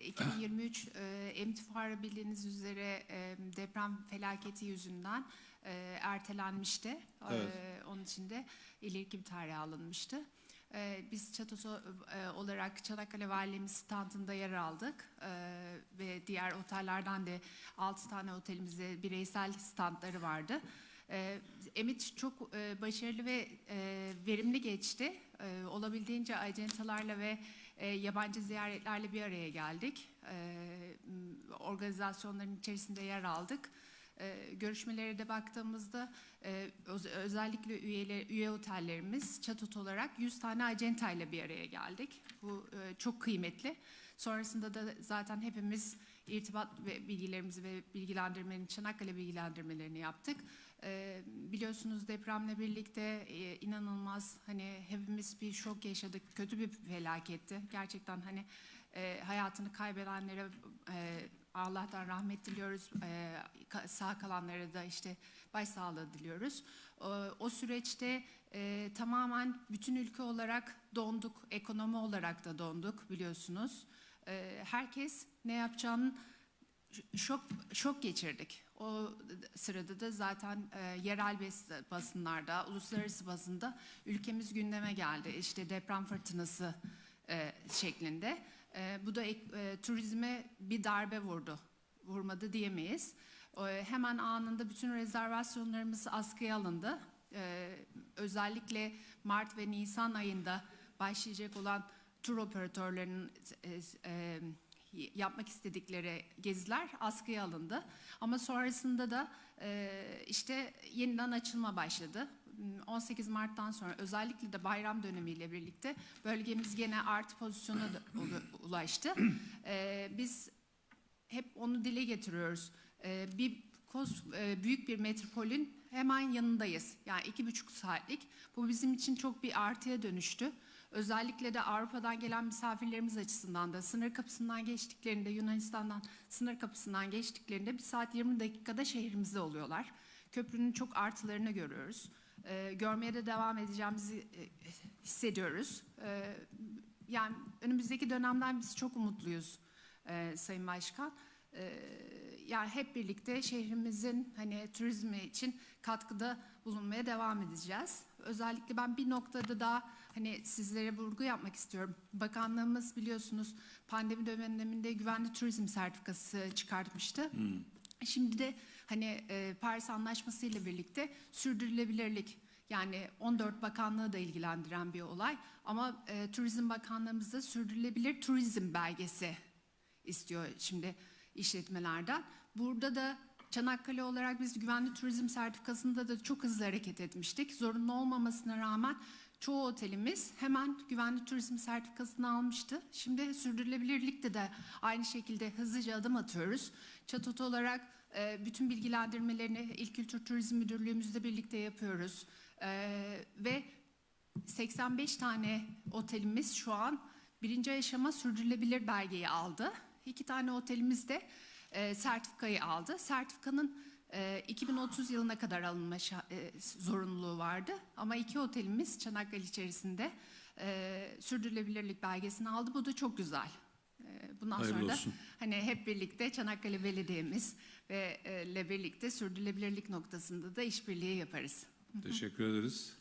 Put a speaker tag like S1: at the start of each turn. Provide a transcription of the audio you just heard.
S1: 2023 e, Emti Fuarı bildiğiniz üzere e, deprem felaketi yüzünden e, ertelenmişti.
S2: Evet.
S1: Onun için de ileriki bir tarih alınmıştı. Biz Çatosu e, olarak Çanakkale Valiliğimiz standında yer aldık ve diğer otellerden de 6 tane otelimizde bireysel standları vardı. Emit çok başarılı ve verimli geçti. Olabildiğince acentalarla ve e, yabancı ziyaretlerle bir araya geldik. E, m, organizasyonların içerisinde yer aldık. E, görüşmelere de baktığımızda e, öz- özellikle üyeler, üye otellerimiz çatot olarak 100 tane acentayla bir araya geldik. Bu e, çok kıymetli. Sonrasında da zaten hepimiz irtibat ve bilgilerimizi ve bilgilendirmenin Çanakkale bilgilendirmelerini yaptık. Ee, biliyorsunuz depremle birlikte e, inanılmaz hani hepimiz bir şok yaşadık. Kötü bir felaketti. Gerçekten hani e, hayatını kaybedenlere e, Allah'tan rahmet diliyoruz. E, sağ kalanlara da işte başsağlığı diliyoruz. O, o süreçte e, tamamen bütün ülke olarak donduk. Ekonomi olarak da donduk biliyorsunuz. E, herkes ne yapacağını şok şok geçirdik. O sırada da zaten e, yerel bas- basınlarda, uluslararası basında ülkemiz gündeme geldi. İşte deprem fırtınası e, şeklinde. E, bu da e, turizme bir darbe vurdu. Vurmadı diyemeyiz. E, hemen anında bütün rezervasyonlarımız askıya alındı. E, özellikle Mart ve Nisan ayında başlayacak olan tur operatörlerinin e, e, yapmak istedikleri geziler askıya alındı. Ama sonrasında da e, işte yeniden açılma başladı. 18 Mart'tan sonra özellikle de bayram dönemiyle birlikte bölgemiz gene artı pozisyona ulaştı. E, biz hep onu dile getiriyoruz. Ee, bir kos, e, büyük bir metropolün hemen yanındayız. Yani iki buçuk saatlik. Bu bizim için çok bir artıya dönüştü. Özellikle de Avrupa'dan gelen misafirlerimiz açısından da sınır kapısından geçtiklerinde Yunanistan'dan sınır kapısından geçtiklerinde bir saat 20 dakikada şehrimizde oluyorlar. Köprünün çok artılarını görüyoruz. Ee, görmeye de devam edeceğimizi e, hissediyoruz. Ee, yani önümüzdeki dönemden biz çok umutluyuz e, Sayın Başkan. E, yani hep birlikte şehrimizin hani turizmi için katkıda bulunmaya devam edeceğiz. Özellikle ben bir noktada daha hani sizlere vurgu yapmak istiyorum. Bakanlığımız biliyorsunuz pandemi döneminde güvenli turizm sertifikası çıkartmıştı. Şimdi de hani e, Paris Anlaşması ile birlikte sürdürülebilirlik yani 14 bakanlığı da ilgilendiren bir olay ama e, Turizm Bakanlığımız da sürdürülebilir turizm belgesi istiyor şimdi işletmelerden. Burada da Çanakkale olarak biz güvenli turizm sertifikasında da çok hızlı hareket etmiştik. Zorunlu olmamasına rağmen çoğu otelimiz hemen güvenli turizm sertifikasını almıştı. Şimdi sürdürülebilirlikte de aynı şekilde hızlıca adım atıyoruz. Çatot olarak e, bütün bilgilendirmelerini İl Kültür Turizm Müdürlüğümüzle birlikte yapıyoruz. E, ve 85 tane otelimiz şu an birinci aşama sürdürülebilir belgeyi aldı. İki tane otelimiz de e, sertifikayı aldı. Sertifikanın e, 2030 yılına kadar alınma e, zorunluluğu vardı. Ama iki otelimiz Çanakkale içerisinde e, sürdürülebilirlik belgesini aldı. Bu da çok güzel. E, bundan
S2: Hayırlı
S1: sonra da
S2: olsun.
S1: hani hep birlikte Çanakkale Belediye'miz ve e, ile birlikte sürdürülebilirlik noktasında da işbirliği yaparız.
S2: Teşekkür ederiz.